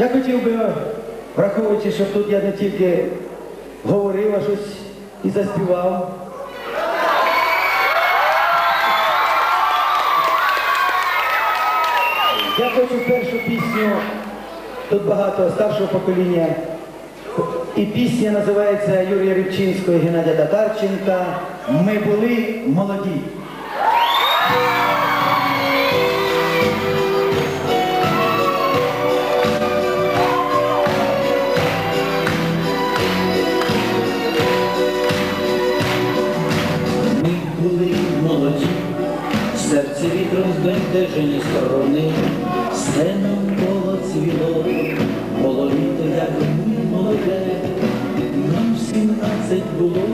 Я хотів би, враховуючи, що тут я не тільки говорив, а щось і заспівав. Я хочу першу пісню, тут багато старшого покоління. І пісня називається Юрія Рибчинського і Геннадія Татарченка Ми були молоді. Серце вітром збентежені сторони, сцену коло цвіло, було літо, як ми молоде, нам сімнадцять було,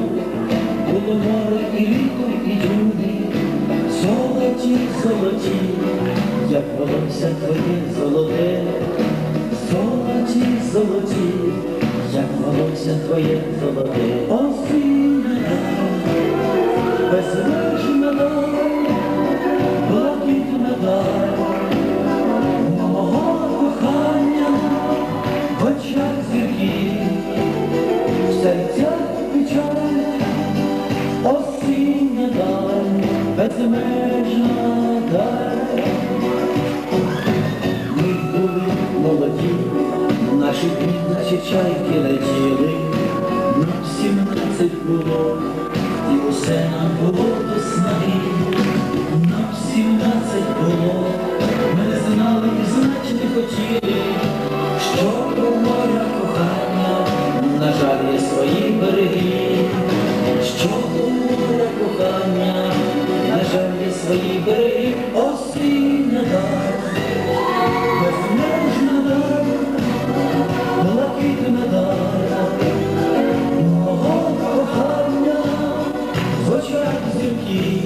було море і літо, і дюни, золоті, золоті, як волосся твоє золоте, золоті, золоті, як волосся твоє золоте, осіння безмежна даль. Ми були молоді, наші дні, чайки летіли, нам сімнадцять було, і усе нам було до снаги. Нам сімнадцять було, ми знали і знать хотіли, що у моря кохання, на жаль, є свої береги, що моря кохання, жаль, є свої береги, осіння даль, безмежна даль, блакитна даль, мого кохання, в очах зірки,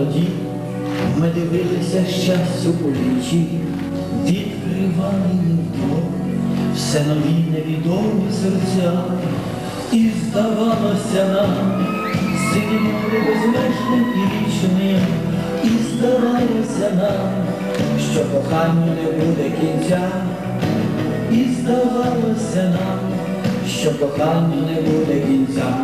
молоді, ми дивилися щастю у вічі, відкривали вдвох все нові невідомі серця, і здавалося нам, сині море безмежним і вічним, і здавалося нам, що коханню не буде кінця, і здавалося нам, що коханню не буде кінця.